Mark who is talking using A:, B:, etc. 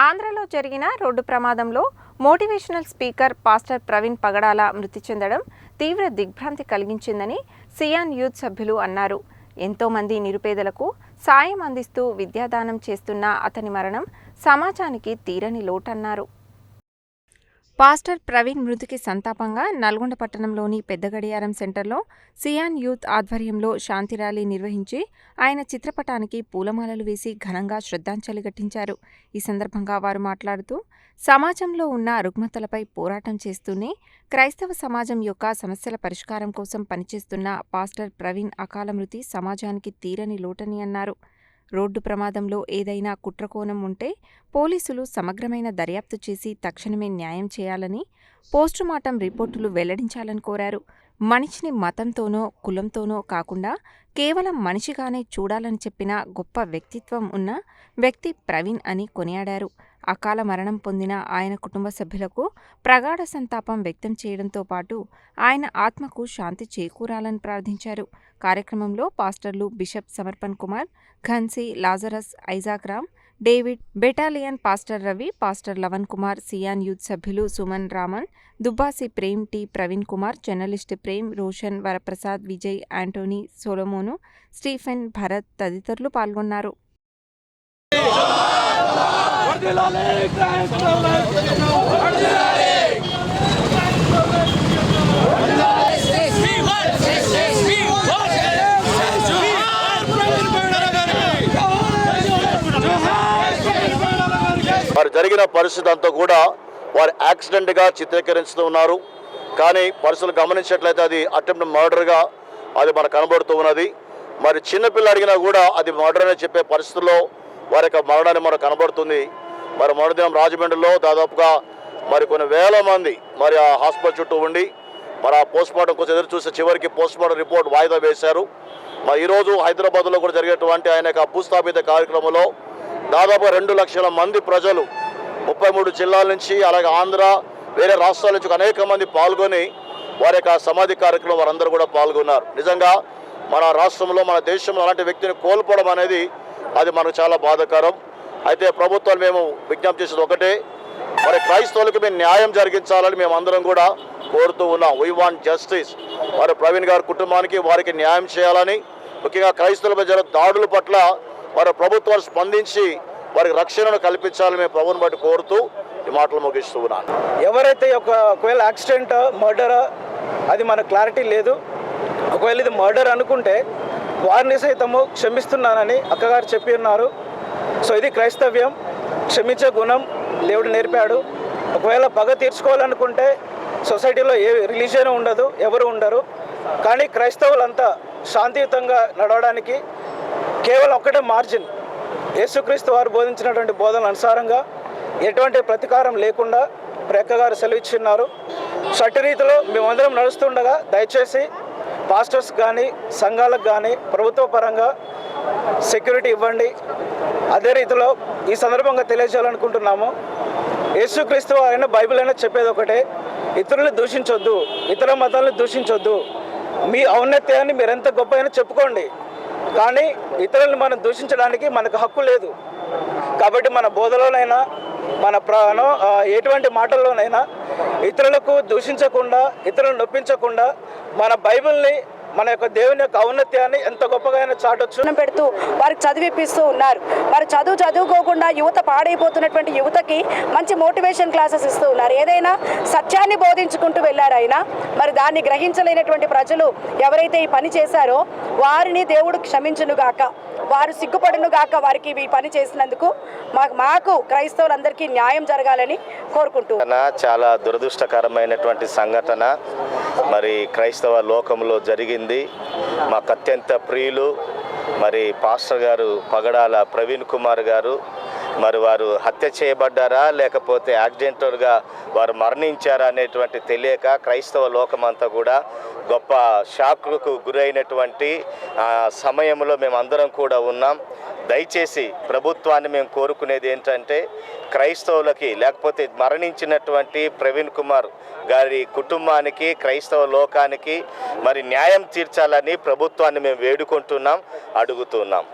A: ఆంధ్రలో జరిగిన రోడ్డు ప్రమాదంలో motivational speaker pastor Praveen Pagadala మృతి చెందడం తీవ్ర దిగ్భ్రాంతి కలిగించిందని సియాన్ యూత్ సభ్యులు అన్నారు. ఎంతోమంది నిరుపేదలకు సాయం అందిస్తూ విద్యాదానం చేస్తున్న అతని మరణం సమాజానికి తీరని లోటన్నారు. పాస్టర్ ప్రవీణ్ మృతికి సంతాపంగా నల్గొండ పట్టణంలోని పెద్ద గడియారం సెంటర్లో సియాన్ యూత్ ఆధ్వర్యంలో శాంతి ర్యాలీ నిర్వహించి ఆయన చిత్రపటానికి పూలమాలలు వేసి ఘనంగా శ్రద్ధాంజలి ఘటించారు. ఈ సందర్భంగా వారు మాట్లాడుతూ సమాజంలో ఉన్న రుగ్మతలపై పోరాటం చేస్తూనే క్రైస్తవ సమాజం యొక్క సమస్యల పరిష్కారం కోసం పనిచేస్తున్న పాస్టర్ ప్రవీణ్ అకాల మృతి సమాజానికి తీరని లోటని అన్నారు. రోడ్డు ప్రమాదంలో ఏదైనా కుట్రకోణం ఉంటే పోలీసులు సమగ్రమైన దర్యాప్తు చేసి తక్షణమే న్యాయం చేయాలని పోస్టుమార్టం రిపోర్టులు వెల్లడించాలని కోరారు. మనిషిని మతంతోనో కులంతోనో కాకుండా కేవలం మనిషిగానే చూడాలని చెప్పిన గొప్ప వ్యక్తిత్వం ఉన్న వ్యక్తి ప్రవీణ్ అని కొనియాడారు. అకాల మరణం పొందిన ఆయన కుటుంబ సభ్యులకు ప్రగాఢ సంతాపం వ్యక్తం చేయడంతో పాటు ఆయన ఆత్మకు శాంతి చేకూరాలని ప్రార్థించారు. కార్యక్రమంలో పాస్టర్లు bishop Samarpan Kumar Ghansi Lazarus ఐజాగ్రామ్ Ram David battalion pastor Ravi pastor Lavan Kumar Zion youth సభ్యులు Suman Raman Dubbasi Prem T Praveen Kumar journalist Prem Roshan Varaprasad Vijay Antony Solomon Stephen Bharat తదితరులు పాల్గొన్నారు.
B: జరిగిన పరిస్థితి అంతా కూడా వారు యాక్సిడెంట్గా చిత్రీకరిస్తూ ఉన్నారు. కానీ పరిస్థితులు గమనించినట్లయితే అది అటెంప్ట్ మర్డర్గా అది మనకు కనబడుతూ ఉన్నది. మరి చిన్నపిల్ల అడిగినా కూడా అది మర్డర్ అని చెప్పే పరిస్థితుల్లో వారి యొక్క మరణాన్ని మనకు కనబడుతుంది. మరి మరుదినం రాజమండ్రిలో దాదాపుగా మరి కొన్ని వేల మంది మరి ఆ హాస్పిటల్ చుట్టూ ఉండి మరి ఆ పోస్ట్ మార్టం కోసం ఎదురు చూస్తే చివరికి పోస్ట్ మార్టం రిపోర్ట్ వాయిదా వేశారు. మరి ఈరోజు హైదరాబాద్లో కూడా జరిగేటువంటి ఆయన యొక్క భూస్థాపిత కార్యక్రమంలో దాదాపు రెండు లక్షల మంది ప్రజలు ముప్పై మూడు జిల్లాల నుంచి అలాగే ఆంధ్ర వేరే రాష్ట్రాల నుంచి అనేక మంది పాల్గొని వారి యొక్క సమాధి కార్యక్రమం వారందరూ కూడా పాల్గొన్నారు. నిజంగా మన రాష్ట్రంలో మన దేశంలో అలాంటి వ్యక్తిని కోల్పోవడం అనేది అది మనకు చాలా బాధాకరం. అయితే ప్రభుత్వాలు మేము విజ్ఞప్తి చేసేది ఒకటే మరి క్రైస్తవులకు మేము న్యాయం జరిగించాలని మేము అందరం కూడా కోరుతూ ఉన్నాం. వీ వాంట్ జస్టిస్ మరి ప్రవీణ్ గారి కుటుంబానికి వారికి న్యాయం చేయాలని ముఖ్యంగా క్రైస్తవులపై జరిగే దాడుల పట్ల మరి ప్రభుత్వాలు స్పందించి వారికి రక్షణను కల్పించాలని మేము ప్రభుని బట్టి కోరుతూ ఈ మాటలు ముగిస్తూ ఉన్నాను
C: ఎవరైతే ఒక ఒకవేళ యాక్సిడెంట్ మర్డర్ అది మన క్లారిటీ లేదు. ఒకవేళ ఇది మర్డర్ అనుకుంటే వారిని సైతము క్షమిస్తున్నానని అక్కగారు చెప్పి ఉన్నారు. సో ఇది క్రైస్తవ్యం. క్షమించే గుణం దేవుడు నేర్పాడు. ఒకవేళ పగ తీర్చుకోవాలనుకుంటే సొసైటీలో ఏ రిలీజియన్ ఉండదు ఎవరు ఉండరు. కానీ క్రైస్తవులంతా శాంతియుతంగా నడవడానికి కేవలం ఒక్కటే మార్జిన్ యేసుక్రీస్తు వారు బోధించినటువంటి బోధనల అనుసారంగా ఎటువంటి ప్రతీకారం లేకుండా ప్రేక్క గారు సెలవిచ్చిన్నారు. సటి రీతిలో మేమందరం నడుస్తుండగా దయచేసి పాస్టర్స్ కానీ సంఘాలకు కానీ ప్రభుత్వ పరంగా సెక్యూరిటీ ఇవ్వండి. అదే రీతిలో ఈ సందర్భంగా తెలియజేయాలనుకుంటున్నాము. యేసుక్రీస్తు అయినా బైబిల్ అయినా చెప్పేది ఒకటే ఇతరులను దూషించొద్దు ఇతర మతాలను దూషించొద్దు. మీ ఔన్నత్యాన్ని మీరు ఎంత గొప్ప అయినా చెప్పుకోండి. కానీ ఇతరులను మనం దూషించడానికి మనకు హక్కు లేదు. కాబట్టి మన బోధలోనైనా మన ప్రాణం ఎటువంటి మాటల్లోనైనా ఇతరులకు దూషించకుండా ఇతరులను నొప్పించకుండా మన బైబిల్ని మన యొక్క దేవుని యొక్క ఔన్నత్యాన్ని ఎంత గొప్పగా చాటొచ్చు.
D: పెడుతూ వారికి చదివిపిస్తూ ఉన్నారు. మరి చదువు చదువుకోకుండా యువత పాడైపోతున్నటువంటి యువతకి మంచి మోటివేషన్ క్లాసెస్ ఇస్తూ ఉన్నారు. ఏదైనా సత్యాన్ని బోధించుకుంటూ వెళ్ళారు ఆయన మరి దాన్ని గ్రహించలేనటువంటి ప్రజలు ఎవరైతే ఈ పని చేశారో వారిని దేవుడు క్షమించును గాక. వారు సిగ్గుపడును గాక వారికి ఈ పని చేసినందుకు మాకు మాకు క్రైస్తవులందరికీ న్యాయం జరగాలని కోరుకుంటూ.
E: చాలా దురదృష్టకరమైనటువంటి సంఘటన. మరి క్రైస్తవ లోకంలో జరిగింది. మాకు అత్యంత ప్రియులు మరి పాస్టర్ గారు పగడాల ప్రవీణ్ కుమార్ గారు. మరి వారు హత్య చేయబడ్డారా లేకపోతే యాక్సిడెంటల్గా వారు మరణించారా అనేటువంటి తెలియక క్రైస్తవ లోకమంతా కూడా గొప్ప షాక్కు గురైనటువంటి ఆ, సమయంలో మేమందరం కూడా ఉన్నాం. దయచేసి ప్రభుత్వాన్ని మేము కోరుకునేది ఏంటంటే క్రైస్తవులకి లేకపోతే మరణించినటువంటి ప్రవీణ్ కుమార్ గారి కుటుంబానికి క్రైస్తవ లోకానికి మరి న్యాయం తీర్చాలని ప్రభుత్వాన్ని మేము వేడుకుంటున్నాం అడుగుతున్నాం.